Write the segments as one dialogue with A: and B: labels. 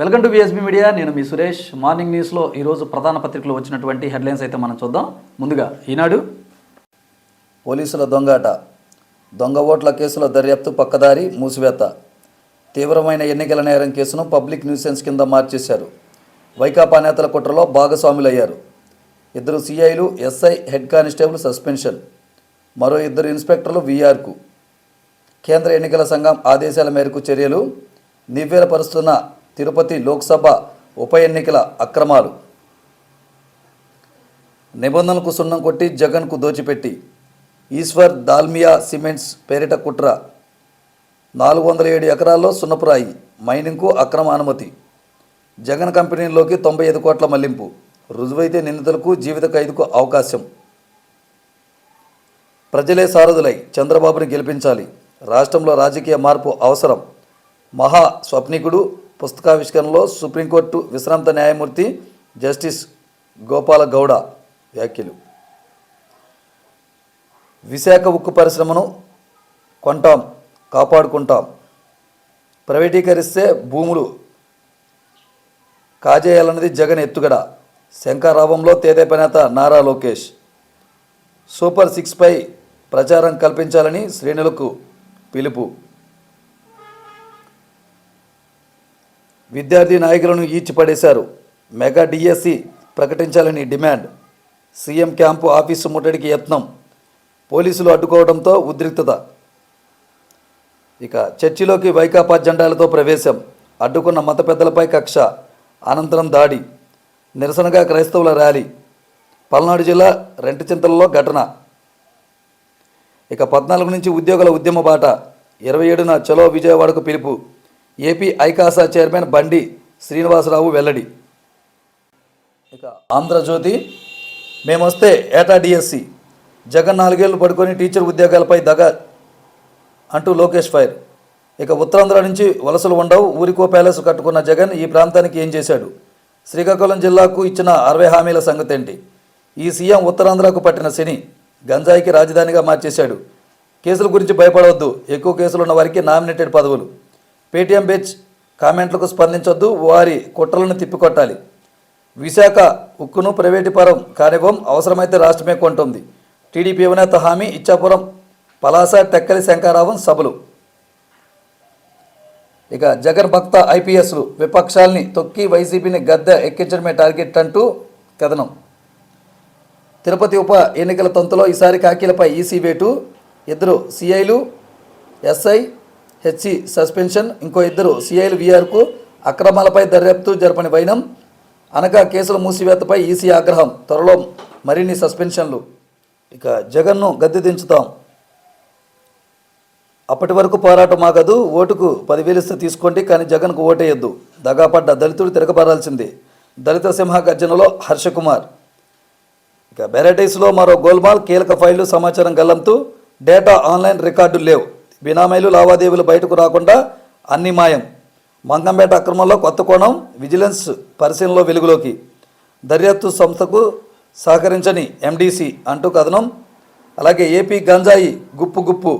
A: Welcome to బిఎస్బీ media నేను మీ Suresh. Morning న్యూస్లో ఈరోజు ప్రధాన పత్రికలో వచ్చినటువంటి హెడ్లైన్స్ అయితే మనం చూద్దాం. ముందుగా ఈనాడు
B: పోలీసుల దొంగాట. దొంగ ఓట్ల కేసుల దర్యాప్తు పక్కదారి మూసివేత. తీవ్రమైన ఎన్నికల నేరం కేసును పబ్లిక్ న్యూసెన్స్ కింద మార్చేశారు. వైకాపా నేతల కుట్రలో భాగస్వాములయ్యారు. ఇద్దరు సిఐలు ఎస్ఐ హెడ్ కానిస్టేబుల్ సస్పెన్షన్. మరో ఇద్దరు ఇన్స్పెక్టర్లు వీఆర్కు కేంద్ర ఎన్నికల సంఘం ఆదేశాల మేరకు చర్యలు. నివ్వెరపరుస్తున్న తిరుపతి లోక్సభ ఉప ఎన్నికల అక్రమాలు. నిబంధనలకు సున్నం కొట్టి జగన్కు దోచిపెట్టి. ఈశ్వర్ దాల్మియా సిమెంట్స్ పేరిట కుట్ర. నాలుగు వందల ఏడు ఎకరాల్లో సున్నపురాయి మైనింగ్కు అక్రమ అనుమతి. జగన్ కంపెనీలోకి తొంభై ఐదు కోట్ల మళ్ళింపు. రుజువైతే నిందితులకు జీవిత ఖైదుకు అవకాశం. ప్రజలే సారథులై చంద్రబాబుని గెలిపించాలి. రాష్ట్రంలో రాజకీయ మార్పు అవసరం. మహా స్వప్నికుడు పుస్తకావిష్కరణలో సుప్రీంకోర్టు విశ్రాంత న్యాయమూర్తి జస్టిస్ గోపాల గౌడ వ్యాఖ్యలు. విశాఖ ఉక్కు పరిశ్రమను కొంటాం కాపాడుకుంటాం. ప్రైవేటీకరిస్తే భూములు కాజేయాలన్నది జగన్ ఎత్తుగడ. శంకారావంలో తేదేప నేత నారా లోకేష్. సూపర్ సిక్స్పై ప్రచారం కల్పించాలని శ్రేణులకు పిలుపు. విద్యార్థి నాయకులను ఈడ్చిపడేశారు. మెగా డిఎస్సి ప్రకటించాలని డిమాండ్. సీఎం క్యాంపు ఆఫీసు ముట్టడికి యత్నం. పోలీసులు అడ్డుకోవడంతో ఉద్రిక్తత. ఇక చర్చిలోకి వైకాపా జెండాలతో ప్రవేశం. అడ్డుకున్న మత పెద్దలపై కక్ష. అనంతరం దాడి. నిరసనగా క్రైస్తవుల ర్యాలీ. పల్నాడు జిల్లా రెంటచింతలలో ఘటన. ఇక పద్నాలుగు నుంచి ఉద్యోగుల ఉద్యమ బాట. ఇరవై ఏడున చలో విజయవాడకు పిలుపు. ఏపీ ఐకాసా చైర్మన్ బండి శ్రీనివాసరావు వెల్లడి. ఇక ఆంధ్రజ్యోతి మేమొస్తే ఏటా డిఎస్సి. జగన్ నాలుగేళ్ళు పడుకొని టీచర్ ఉద్యోగాలపై దగ అంటూ లోకేష్ ఫైర్. ఇక ఉత్తరాంధ్ర నుంచి వలసలు ఉండవు ఊరికో ప్యాలెస్ కట్టుకున్న జగన్ ఈ ప్రాంతానికి ఏం చేశాడు? శ్రీకాకుళం జిల్లాకు ఇచ్చిన అరవై హామీల సంగతి ఏంటి ఈ సీఎం ఉత్తరాంధ్రకు పట్టిన శని గంజాయికి రాజధానిగా మార్చేశాడు. కేసుల గురించి భయపడవద్దు ఎక్కువ కేసులు ఉన్న వారికి నామినేటెడ్ పదవులు. పేటీఎం బెచ్ కామెంట్లకు స్పందించొద్దు వారి కుట్రలను తిప్పికొట్టాలి. విశాఖ ఉక్కును ప్రైవేటీపరం కానివ్వం అవసరమైతే రాష్ట్రమే కొంటుంది. టీడీపీ అవినేత హామీ ఇచ్చాపురం పలాస టెక్కలి శంకారావం సభలు. ఇక జగన్ భక్త ఐపీఎస్లు విపక్షాల్ని తొక్కి వైసీపీని గద్దె ఎక్కించడమే టార్గెట్ అంటూ కథనం. తిరుపతి ఉప ఎన్నికల తంతులో ఈసారి కాకీలపై ఈసీ వేటు. ఇద్దరు సిఐలు ఎస్ఐ హెచ్సి సస్పెన్షన్ ఇంకో ఇద్దరు సిఐలు వీఆర్కు అక్రమాలపై దర్యాప్తు జరపని వైనం. అనగా కేసుల మూసివేతపై ఈసీ ఆగ్రహం. త్వరలో మరిన్ని సస్పెన్షన్లు. ఇక జగన్ను గద్దె దించుతాం. అప్పటి వరకు పోరాటం ఆగదు. ఓటుకు పదివేలు ఇస్తే తీసుకోండి కానీ జగన్కు ఓటేయొద్దు. దగాపడ్డ దళితుడు తిరగబారాల్సింది. దళిత సింహ గర్జనలో హర్షకుమార్. ఇక బెరటైస్లో మరో గోల్మాల్ కీలక ఫైళ్ళు సమాచారం గల్లంతు. డేటా ఆన్లైన్ రికార్డులు లేవు. బినామీలు లావాదేవీలు బయటకు రాకుండా అన్ని మాయం. మంగంపేట అక్రమంలో కొత్త కోణం విజిలెన్స్ పరిశీలనలో వెలుగులోకి. దర్యాప్తు సంస్థకు సహకరించని ఎండీసీ అంటూ కథనం. అలాగే ఏపీ గంజాయి గుప్పు గుప్పు.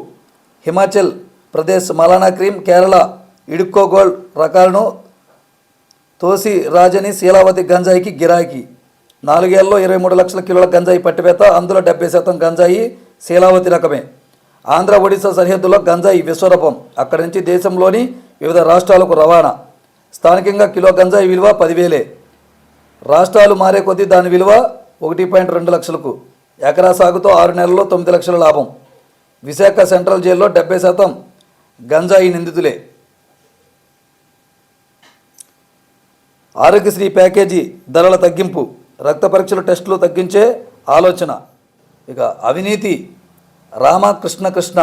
B: హిమాచల్ ప్రదేశ్ మలానా క్రీమ్ కేరళ ఇడుక్కో గోల్డ్ రకాలను తోసి రాజని శీలావతి గంజాయికి గిరాకీ. నాలుగేళ్ళలో ఇరవై మూడు లక్షల కిలోల గంజాయి పట్టివేత అందులో డెబ్బై శాతం గంజాయి శీలావతి రకమే. ఆంధ్ర ఒడిశా సరిహద్దులో గంజాయి విశ్వరూపం. అక్కడి నుంచి దేశంలోని వివిధ రాష్ట్రాలకు రవాణా. స్థానికంగా కిలో గంజాయి విలువ పదివేలే. రాష్ట్రాలు మారే కొద్దీ దాని విలువ ఒకటి పాయింట్ రెండు లక్షలకు. ఎకరా సాగుతో ఆరు నెలల్లో తొమ్మిది లక్షల లాభం. విశాఖ సెంట్రల్ జైల్లో డెబ్బై శాతం గంజాయి నిందితులే. ఆరోగ్యశ్రీ ప్యాకేజీ ధరల తగ్గింపు. రక్త పరీక్షల టెస్టులు తగ్గించే ఆలోచన. ఇక అవినీతి రామకృష్ణ కృష్ణ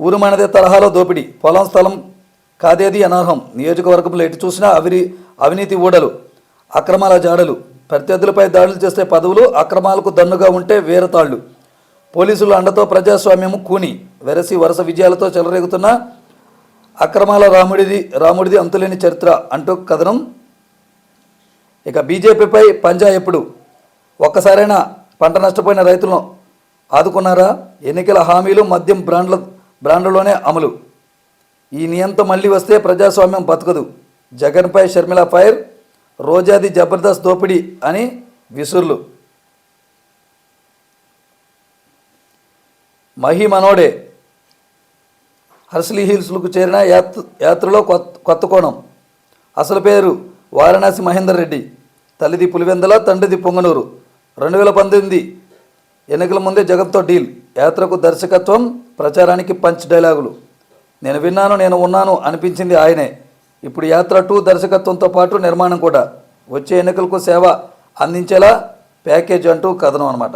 B: ఊరు మనదే తరహాలో దోపిడీ. పొలం స్థలం కాదేది అనర్హం. నియోజకవర్గంలో ఎటు చూసినా అవిరి అవినీతి ఊడలు అక్రమాల జాడలు. ప్రత్యర్థులపై దాడులు చేసే పదవులు అక్రమాలకు దన్నుగా ఉంటే వేరతాళ్ళు పోలీసుల అండతో ప్రజాస్వామ్యము కూని. వెరసి వరుస విజయాలతో చెలరేగుతున్న అక్రమాల రాముడిది రాముడిది అంతులేని చరిత్ర అంటూ కథనం. ఇక బీజేపీపై పంజా ఎప్పుడు? ఒక్కసారైనా పంట నష్టపోయిన రైతులను ఆదుకున్నారా? ఎన్నికల హామీలు మద్యం బ్రాండ్ల బ్రాండ్లలోనే అమలు. ఈ నియంత మళ్ళీ వస్తే ప్రజాస్వామ్యం బతకదు. జగన్పై షర్మిల ఫైర్ రోజాది జబర్దస్త్ దోపిడీ అని విసుర్లు. మహి మనోడే హర్స్లీ హిల్స్లకు చేరిన యాత్ యాత్రలో కొత్త కొత్త కోణం. అసలు పేరు వారణాసి మహేందర్ రెడ్డి. తల్లిది పులివెందల తండ్రిది పొంగనూరు. రెండు వేల పంతొమ్మిది ఎన్నికల ముందే జగన్తో డీల్. యాత్రకు దర్శకత్వం ప్రచారానికి పంచ్ డైలాగులు. నేను విన్నాను నేను ఉన్నాను అనిపించింది ఆయనే. ఇప్పుడు యాత్ర టూ దర్శకత్వంతో పాటు నిర్మాణం కూడా. వచ్చే ఎన్నికలకు సేవ అందించేలా ప్యాకేజ్ అంటూ కథనం అనమాట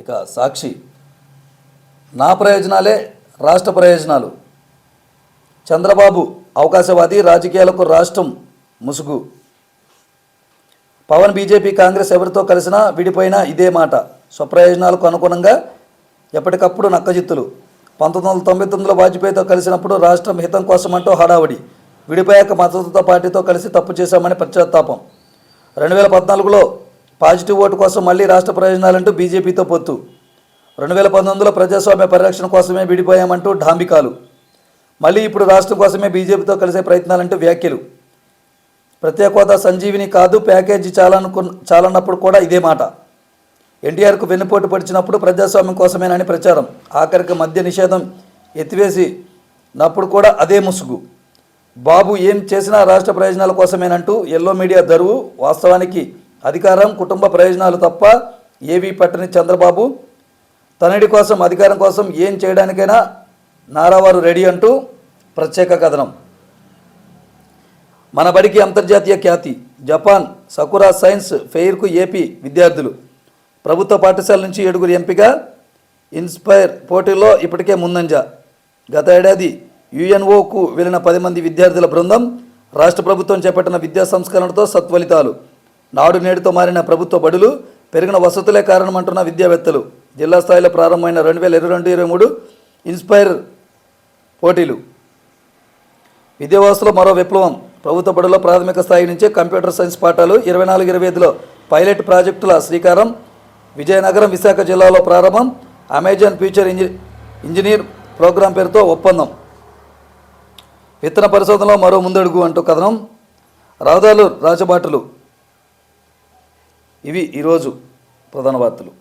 B: ఇక సాక్షి. నా ప్రయోజనాలే రాష్ట్ర ప్రయోజనాలు. చంద్రబాబు అవకాశవాది రాజకీయాలకు రాష్ట్రం ముసుగు. పవన్ బీజేపీ కాంగ్రెస్ ఎవరితో కలిసినా విడిపోయినా ఇదే మాట. స్వప్రయోజనాలకు అనుగుణంగా ఎప్పటికప్పుడు నక్కజిత్తులు. పంతొమ్మిది వందల తొంభై తొమ్మిదిలో వాజ్పేయితో కలిసినప్పుడు రాష్ట్రం హితం కోసమంటూ హడావుడి. విడిపోయాక మద్దతుతో పార్టీతో కలిసి తప్పు చేశామని పశ్చాత్తాపం రెండు వేల పద్నాలుగులో పాజిటివ్ ఓటు కోసం మళ్ళీ రాష్ట్ర ప్రయోజనాలంటూ బీజేపీతో పొత్తు. రెండు వేల పంతొమ్మిదిలో ప్రజాస్వామ్య పరిరక్షణ కోసమే విడిపోయామంటూ ఢాంబికాలు. మళ్ళీ ఇప్పుడు రాష్ట్రం కోసమే బీజేపీతో కలిసే ప్రయత్నాలంటూ వ్యాఖ్యలు. ప్రత్యేక హోదా సంజీవిని కాదు ప్యాకేజీ చాలనుకు చాలన్నప్పుడు కూడా ఇదే మాట. ఎన్టీఆర్కు వెన్నుపోటు పడిచినప్పుడు ప్రజాస్వామ్యం కోసమేనని ప్రచారం. ఆఖరికి మద్య నిషేధం ఎత్తివేసినప్పుడు కూడా అదే ముసుగు. బాబు ఏం చేసినా రాష్ట్ర ప్రయోజనాల కోసమేనంటూ ఎల్లో మీడియా దరువు వాస్తవానికి అధికారం కుటుంబ ప్రయోజనాలు తప్ప ఏవీ పట్టని చంద్రబాబు. తనడి కోసం అధికారం కోసం ఏం చేయడానికైనా నారావారు రెడీ అంటూ ప్రత్యేక కథనం. మన బడికి అంతర్జాతీయ ఖ్యాతి జపాన్ సకురా సైన్స్ ఫెయిర్కు ఏపీ విద్యార్థులు. ప్రభుత్వ పాఠశాల నుంచి ఏడుగురు ఎంపిక ఇన్స్పైర్ పోటీలో ఇప్పటికే ముందంజ. గత ఏడాది యుఎన్ఓకు వెళ్ళిన పది మంది విద్యార్థుల బృందం రాష్ట్ర ప్రభుత్వం చేపట్టిన విద్యా సంస్కరణతో సత్ఫలితాలు. నాడు నేడుతో మారిన ప్రభుత్వ బడులు పెరిగిన వసతులే కారణమంటున్న విద్యావేత్తలు. జిల్లా స్థాయిలో ప్రారంభమైన రెండు వేల ఇరవై రెండు ఇరవై మూడు ఇన్స్పైర్ పోటీలు. విద్యావ్యవస్థలో మరో విప్లవం. ప్రభుత్వ బడుల్లో ప్రాథమిక స్థాయి నుంచే కంప్యూటర్ సైన్స్ పాఠాలు ఇరవై నాలుగు ఇరవై ఐదులో పైలట్ ప్రాజెక్టుల శ్రీకారం విజయనగరం విశాఖ జిల్లాలో ప్రారంభం అమెజాన్ ఫ్యూచర్ ఇంజి ఇంజనీర్ ప్రోగ్రాం పేరుతో ఒప్పందం. విత్తన పరిశోధనలో మరో ముందడుగు అంటూ కథనం. రహదారులు రాజబాటలు. ఇవి ఈరోజు ప్రధాన వార్తలు.